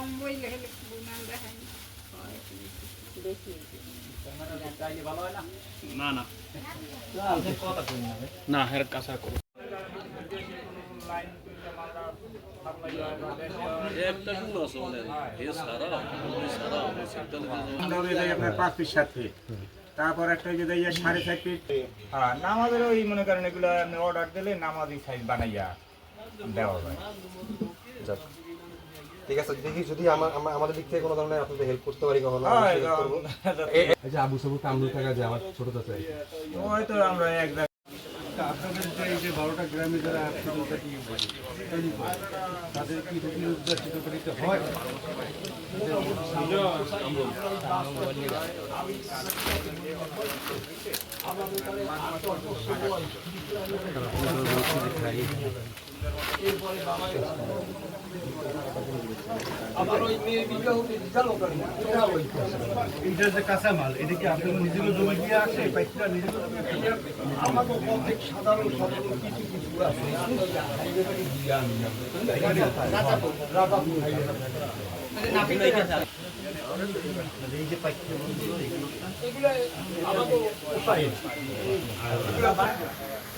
কম বইলে হলে বুনাল দেখাই। না? না না। হের কাঁচা করো তারপর একটা যে ইয়ে সাড়ে চার ফিট হ্যাঁ নামাজের ওই মনে করেন এগুলো আপনি অর্ডার দিলে নামাজি সাইজ বানাইয়া দেওয়া হয়। ঠিক আছে দেখি যদি আমার আমাদের দিক থেকে কোনো ধরনের আপনাদের হেল্প করতে পারি কখনো হ্যাঁ। এই যে আবু সাবু কামরুল টাকা যে আমার ছোট চাচা ওই তো আমরা এক আপনাদের যে এই যে বারোটা গ্রামে যারা আত্মীয়তা কি তাদের কি রুগী উদ্যাসিত করিতে হয় এইটা যে কাঁচামাল এটা কি আপনার নিজের জমি দিয়ে আসে? পাইকাররা নিজের জমি দিয়ে আমাদের সাধারণ সাধারণ কিছু কিছু আছে। এই যে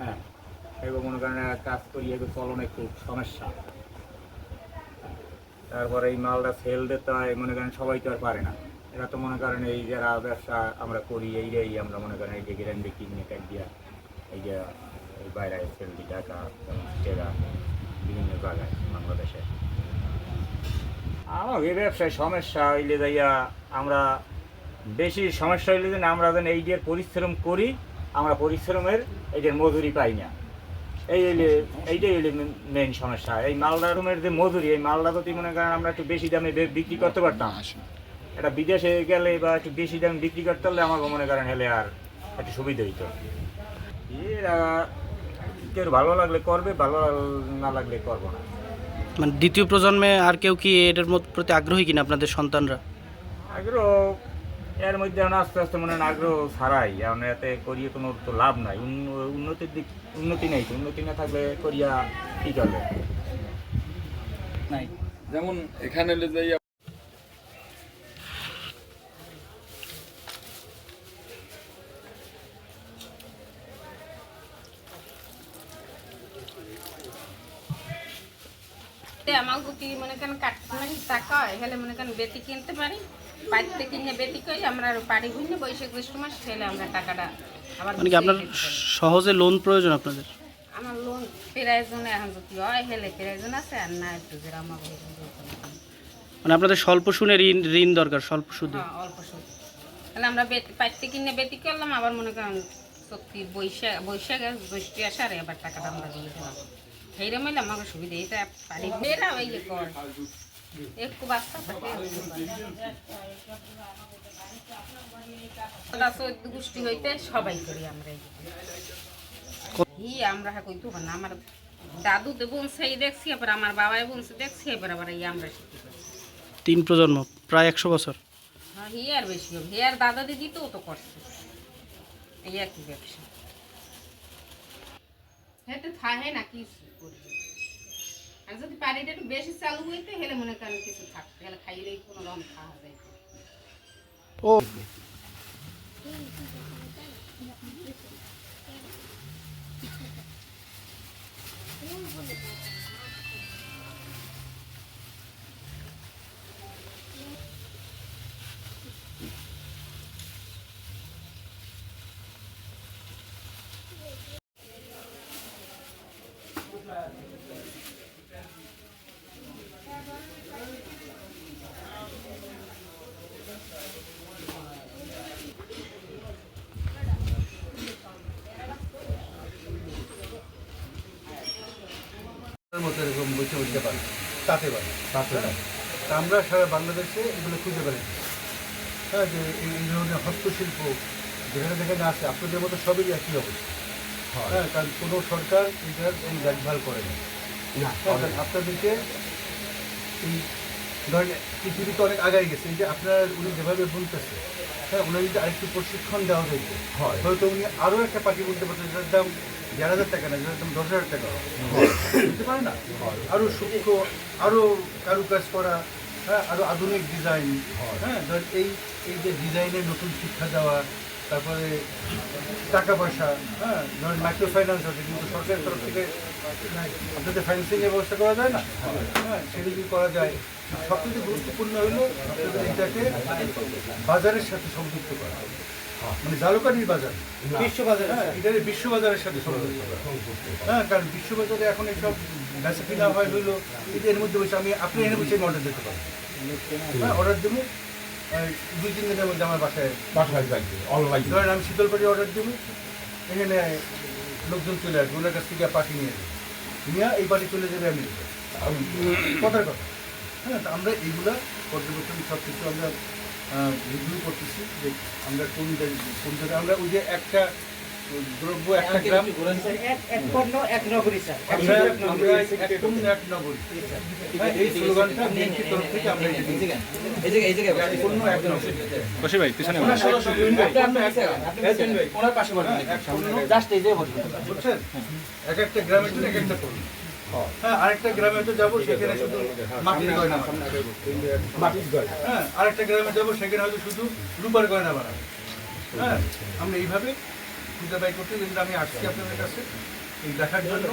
হ্যাঁ মনে করেন কাজ করি এগুলো চলন একটু সমস্যা। তারপরে এই মালটা সেল দিতে হয় মনে করেন সবাই তো আর পারে না। এরা তো মনে করেন এই যারা ব্যবসা আমরা করি এই এইটাই আমরা মনে করেন এই যে গ্যারান্টি কিনে কাট দিয়া এই যে এই বাইরে সেল দিই টাকা টেরা বিভিন্ন জায়গায় বাংলাদেশে। আমার এই ব্যবসায় সমস্যা হইলে যাইয়া আমরা বেশি সমস্যা হইলে যে না আমরা যেন এই যে পরিশ্রম করি আমরা পরিশ্রমের এই যে মজুরি পাই না। এই হইলে এইটাই হইলে মেন সমস্যা। এই মালদা রুমের যে মজুরি এই মালদা যদি মনে করেন আমরা একটু বেশি দামে বে- বিক্রি করতে পারতাম। এটা বিদেশে গেলে বা একটু বেশি দামে বিক্রি করতে পারলে আমাকে মনে করেন হেলে আর একটু সুবিধা হইতো। এরা কেউ ভালো লাগলে করবে ভালো না লাগলে করব না। মানে দ্বিতীয় প্রজন্মে আর কেউ কি এটার প্রতি আগ্রহী কিনা আপনাদের সন্তানরা? আগ্রহ এর মধ্যে এখন আস্তে আস্তে মনে হয় আগ্রহ ছাড়াই। এখন এতে করিয়ে কোনো তো লাভ নাই। উন্ন- উন্নতির দিক উন্নতি নেই তো। উন্নতি না থাকলে করিয়া কি করবে যেমন এখানে এলে যাই তে আমার যদি মনে করেন কাটমারি টাকা হয় হলে মনে করেন বেতি কিনতে পারি বাড়িতে কিনে বেতি করি আমরা বাড়ি ঘুরলে বৈশাখ জ্যৈষ্ঠ মাস খেলে আমরা টাকাটা আবার মানে কি আপনার। সহজে লোন প্রয়োজন আপনাদের? আমার লোন প্রায়োজন এখন যদি হয় হেলে প্রায়োজন আছে আর না একটু পারি। মানে আপনাদের স্বল্প সুদে ঋণ ঋণ দরকার স্বল্প সুদে? হ্যাঁ অল্প সুদ। তাহলে আমরা পাইতে কিনে বেতি করলাম আবার মনে করেন সত্যি বৈশাখ বৈশাখ জ্যৈষ্ঠ আসে আর এবার টাকাটা আমরা দিয়ে দিলাম। সেইরকম আমাকে সুবিধা এইটা পারি বেরা ওই কর। একটু বাচ্চা থাকে। গোষ্ঠী হইতে সবাই করি আমরা এই ই আমরা হ্যাঁ কইতে না আমার দাদু তো এই দেখছি এবার আমার বাবাই বলছে দেখছি এবার আবার এই আমরা শিখি। তিন প্রজন্ম প্রায় একশো বছর। হ্যাঁ হিয়ার বেশি হবে হিয়ার দাদা দিদি তো ও তো করছে। এই কি ব্যবসা। হ্যাঁ তো থাকে না কি করবে আর যদি বাড়িটা একটু বেশি চালু হইতে হেলে মনে করেন কিছু থাকতে। হেলে খাইলেই কোনো রকম খাওয়া যায়। ও। মতো এরকম বসে উঠতে পারে। তাতে পারে। তাতে আমরা সারা বাংলাদেশে এগুলো খুঁজে বেড়াচ্ছি হ্যাঁ যে এই ধরনের হস্তশিল্প যেখানে যেখানে আছে আপনাদের মতো সবই একই অবস্থা। হ্যাঁ। কারণ কোনো সরকার এটার এই দেখভাল করে না। হ্যাঁ, আপনাদেরকে এই ধরেন পৃথিবী তো অনেক আগায় গেছে। এই যে আপনার উনি যেভাবে বলতেছে হ্যাঁ ওনার যদি আরেকটু প্রশিক্ষণ দেওয়া হয়েছে হয়তো উনি আরও একটা পাখি বলতে পারতেন যেটার দাম দেড় হাজার টাকা না যেটার দাম দশ হাজার টাকা। বুঝতে পারে না? আরও সূক্ষ্ম আরও কারুকাজ করা হ্যাঁ আরও আধুনিক ডিজাইন হ্যাঁ। ধর এই এই যে ডিজাইনের নতুন শিক্ষা দেওয়া তারপরে টাকা পয়সা হ্যাঁ ধরেন মাইক্রো ফাইন্যান্স আছে কিন্তু সরকারের তরফ থেকে আপনাদের ফাইন্যান্সিংয়ের ব্যবস্থা করা যায় না? হ্যাঁ সেটা করা যায়? সবচেয়ে গুরুত্বপূর্ণ হলো আপনাদের এটাকে বাজারের সাথে সংযুক্ত করা। মানে জালুকানির বাজার। বিশ্ব বাজার হ্যাঁ এটাকে বিশ্ব বাজারের সাথে সংযুক্ত করা। হ্যাঁ কারণ বিশ্ব বাজারে এখন এইসব বেচা কিনা হয় এই এর মধ্যে বসে আমি আপনি এনে বসে আমি অর্ডার দিতে পারি হ্যাঁ অর্ডার দেবো। দুই তিন দিনের মধ্যে আমার বাসায় বাসায় লাগবে অনলাইন ধরেন আমি শীতলপাটি অর্ডার দেবো এখানে লোকজন চলে আসবে ওনার কাছ থেকে পাখি নিয়ে যাবে নিয়ে এই বাড়ি চলে যাবে আমি কথার কথা। হ্যাঁ আমরা এইগুলা পর্যবেক্ষণ সব কিছু আমরা রিভিউ করতেছি যে আমরা কোন জায়গায় কোন জায়গায়। আমরা ওই যে একটা দ্রব্য একটা গ্রাম। আমরা আমরা এক কোন এক নগরী। এই স্লোগানটা বিএনপির তরফ থেকে আমরা এটা দিয়েছি। এক পণ্য এক নগরী। বসে ভাই পিছনে ওনার সরাসরি ওনার পাশে বসুন। এক পণ্য, বুঝছেন? এক একটা গ্রামের জন্য এক একটা পণ্য। হ্যাঁ আরেকটা গ্রামে তো যাব সেখানে শুধু মাটির গয়না বানাবে। হ্যাঁ আরেকটা গ্রামে যাব সেখানে হয়তো শুধু রূপার গয়না বানাবে। হ্যাঁ আমরা এইভাবে খুঁজে বাই করতে কিন্তু আমি আসছি আপনাদের কাছে এই দেখার জন্য।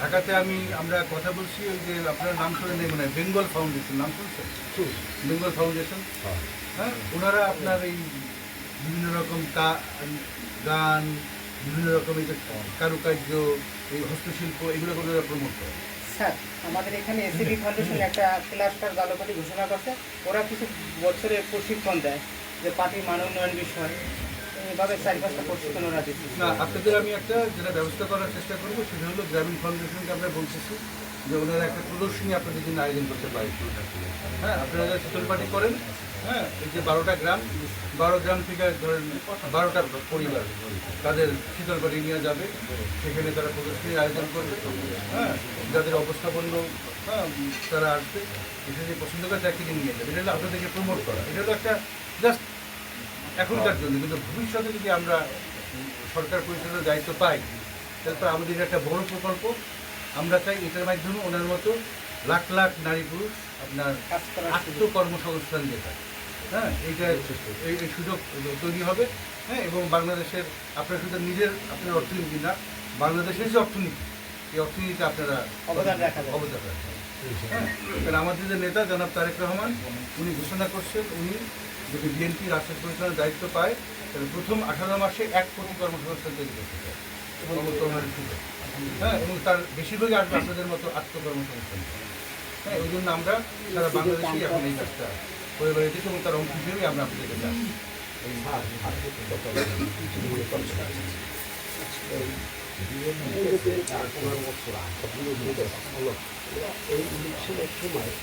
ঢাকাতে আমি আমরা কথা বলছি ওই যে আপনার নাম শুনে নেই মানে বেঙ্গল ফাউন্ডেশন নাম শুনছেন? Bengal foundation? হ্যাঁ। ওনারা আপনার এই বিভিন্ন রকম কা- গান বিভিন্ন রকম এই যে কারুকার্য এই হস্তশিল্প এগুলো করে ওরা প্রমোট করে। স্যার আমাদের এখানে এসিবি ফাউন্ডেশন একটা ক্লাস্টার জালকাটি ঘোষণা করছে। ওরা কিছু বছরে প্রশিক্ষণ দেয় যে পার্টির মান উন্নয়ন বিষয়। এইভাবে চারি আপনাদের আমি একটা যেটা ব্যবস্থা করার চেষ্টা করব, সেটা হলো গ্রামীণ ফাউন্ডেশনকে আমরা বলতেছি যে ওনারা একটা প্রদর্শনী আপনাদের জন্য আয়োজন করতে পারে হ্যাঁ আপনারা যারা শীতল পার্টি করেন হ্যাঁ এই যে বারোটা গ্রাম, বারো গ্রাম থেকে ধরেন বারোটা পরিবার তাদের শীতল পার্টি নিয়ে যাবে, সেখানে তারা প্রদর্শনীর আয়োজন করবে হ্যাঁ যাদের অবস্থাপন্ন হ্যাঁ তারা আসবে এসে যে পছন্দ করে তাকে নিয়ে যাবে। এটা আপনাদেরকে প্রমোট করা। এটা হলো একটা জাস্ট এখনকার জন্য কিন্তু ভবিষ্যতে যদি আমরা সরকার পরিচালনার দায়িত্ব পাই তারপর আমাদের একটা বড় প্রকল্প। আমরা চাই এটার মাধ্যমে ওনার মতো লাখ লাখ নারী পুরুষ আপনার আত্মকর্মসংস্থান যেটা হ্যাঁ এইটা এই এই সুযোগ তৈরি হবে। হ্যাঁ এবং বাংলাদেশের আপনার শুধু নিজের আপনার অর্থনীতি না বাংলাদেশের যে অর্থনীতি এই অর্থনীতিতে আপনারা অবদান রাখা যায়। অবদান রাখবেন হ্যাঁ আমাদের যে নেতা জনাব তারেক রহমান উনি ঘোষণা করছেন উনি যদি বিএনপি রাষ্ট্র পরিচালনার দায়িত্ব পায় তাহলে প্রথম আঠারো মাসে এক কোটি কর্মসংস্থান তৈরি করতে চায় হ্যাঁ এবং তার বেশিরভাগই আসবে আপনাদের মতো আত্মকর্মসংস্থান। হ্যাঁ ওই জন্য আমরা সারা বাংলাদেশেই এখন এই কাজটা করে বেড়াইতেছি এবং তার অংশ হিসেবেই আমরা 미래는이때까지잘통하는것보다미래를위해노력 하.